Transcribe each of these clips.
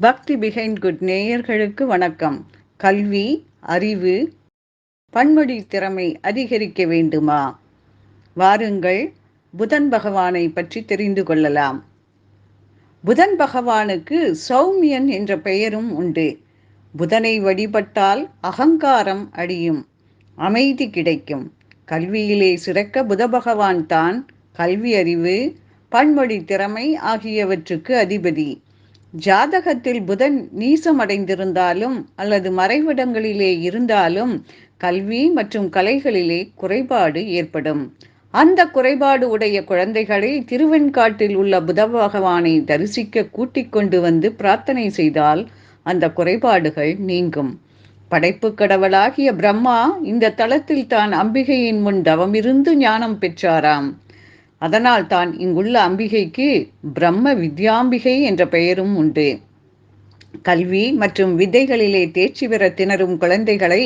பக்தி behind good நேயர்களுக்கு வணக்கம். கல்வி அறிவு பன்மொழி திறமை அதிகரிக்க வேண்டுமா? வாருங்கள் புதன் பகவானை பற்றி தெரிந்து கொள்ளலாம். புதன் பகவானுக்கு சௌமியன் என்ற பெயரும் உண்டு. புதனை வழிபட்டால் அகங்காரம் அடியும் அமைதி கிடைக்கும். கல்வியிலே சிறக்க புத பகவான் தான் கல்வி அறிவு பன்மொழி திறமை ஆகியவற்றுக்கு அதிபதி. ஜாதகத்தில் புதன் நீசமடைந்திருந்தாலும் அல்லது மறைவிடங்களிலே இருந்தாலும் கல்வி மற்றும் கலைகளிலே குறைபாடு ஏற்படும். அந்த குறைபாடு உடைய குழந்தைகளை திருவெண்காட்டில் உள்ள புத பகவானை தரிசிக்க கூட்டிக் கொண்டு வந்து பிரார்த்தனை செய்தால் அந்த குறைபாடுகள் நீங்கும். படைப்பு கடவுளாகிய பிரம்மா இந்த தளத்தில் தான் அம்பிகையின் முன் தவமிருந்து ஞானம் பெற்றாராம். அதனால் தான் இங்குள்ள அம்பிகைக்கு பிரம்ம வித்யாம்பிகை என்ற பெயரும் உண்டு. கல்வி மற்றும் விதைகளிலே தேர்ச்சி பெற திணறும் குழந்தைகளை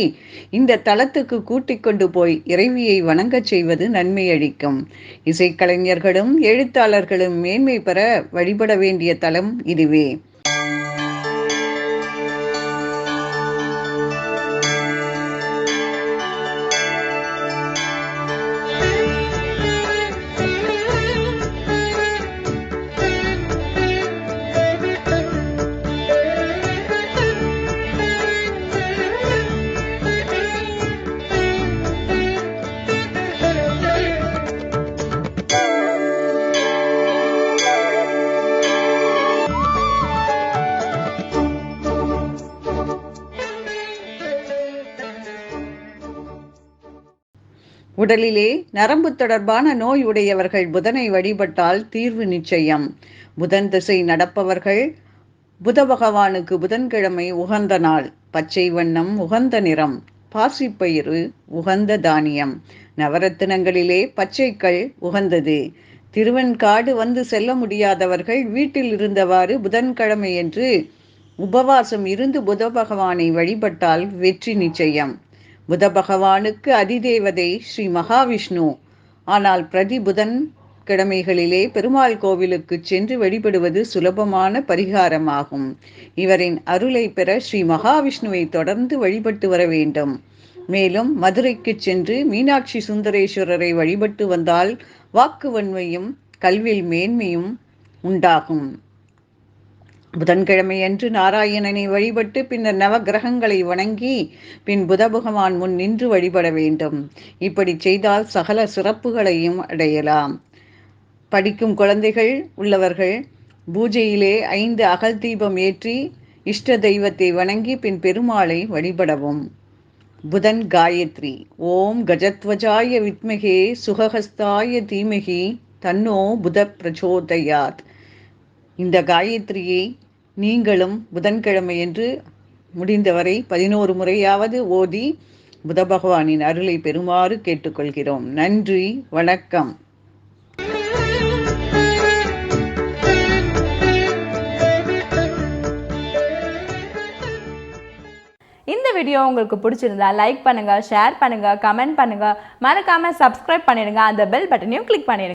இந்த தளத்துக்கு கூட்டிக் கொண்டு போய் இறைவியை வணங்கச் செய்வது நன்மை அளிக்கும் இசைக்கலைஞர்களும் எழுத்தாளர்களும் மேன்மை பெற வழிபட வேண்டிய தலம் இதுவே. உடலிலே நரம்பு தொடர்பான நோய் உடையவர்கள் புதனை வழிபட்டால் தீர்வு நிச்சயம். புதன் திசை நடப்பவர்கள் புத பகவானுக்கு புதன்கிழமை உகந்த நாள். பச்சை வண்ணம் உகந்த நிறம். பாசிப்பயிறு உகந்த தானியம். நவரத்தினங்களிலே பச்சைக்கள் உகந்தது. திருவெண்காடு வந்து செல்ல முடியாதவர்கள் வீட்டில் இருந்தவாறு புதன்கிழமை என்று உபவாசம் இருந்து புத பகவானை வழிபட்டால் வெற்றி நிச்சயம். புத பகவானுக்கு அதிதேவதை ஸ்ரீ மகாவிஷ்ணு. ஆனால் பிரதி புதன் கிழமைகளிலே பெருமாள் கோவிலுக்கு சென்று வழிபடுவது சுலபமான பரிகாரமாகும். இவரின் அருளை பெற ஸ்ரீ மகாவிஷ்ணுவை தொடர்ந்து வழிபட்டு வர வேண்டும். மேலும் மதுரைக்கு சென்று மீனாட்சி சுந்தரேஸ்வரரை வழிபட்டு வந்தால் வாக்கு வன்மையும் கல்வியில் மேன்மையும் உண்டாகும். புதன்கிழமையன்று நாராயணனை வழிபட்டு பின்னர் நவகிரகங்களை வணங்கி பின் புத பகவான் முன் நின்று வழிபட வேண்டும். இப்படி செய்தால் சகல சிறப்புகளையும் அடையலாம். படிக்கும் குழந்தைகள் உள்ளவர்கள் பூஜையிலே ஐந்து அகல் தீபம் ஏற்றி இஷ்ட தெய்வத்தை வணங்கி பின் பெருமாளை வழிபடவும். புதன் காயத்ரி. ஓம் கஜத்வஜாய வித்மகே சுகஹஸ்தாய தீமகி தன்னோ புத பிரச்சோதயாத். இந்த காயத்ரியை நீங்களும் புதன்கிழமையன்று முடிந்தவரை பதினோரு முறையாவது ஓதி புத பகவானின் அருளை பெறுமாறு கேட்டுக்கொள்கிறோம். நன்றி வணக்கம். இந்த வீடியோ உங்களுக்கு பிடிச்சிருந்தா லைக் பண்ணுங்க ஷேர் பண்ணுங்க கமெண்ட் பண்ணுங்க. மறக்காம சப்ஸ்கிரைப் பண்ணிடுங்க. அந்த பெல் பட்டனையும் கிளிக் பண்ணிடுங்க.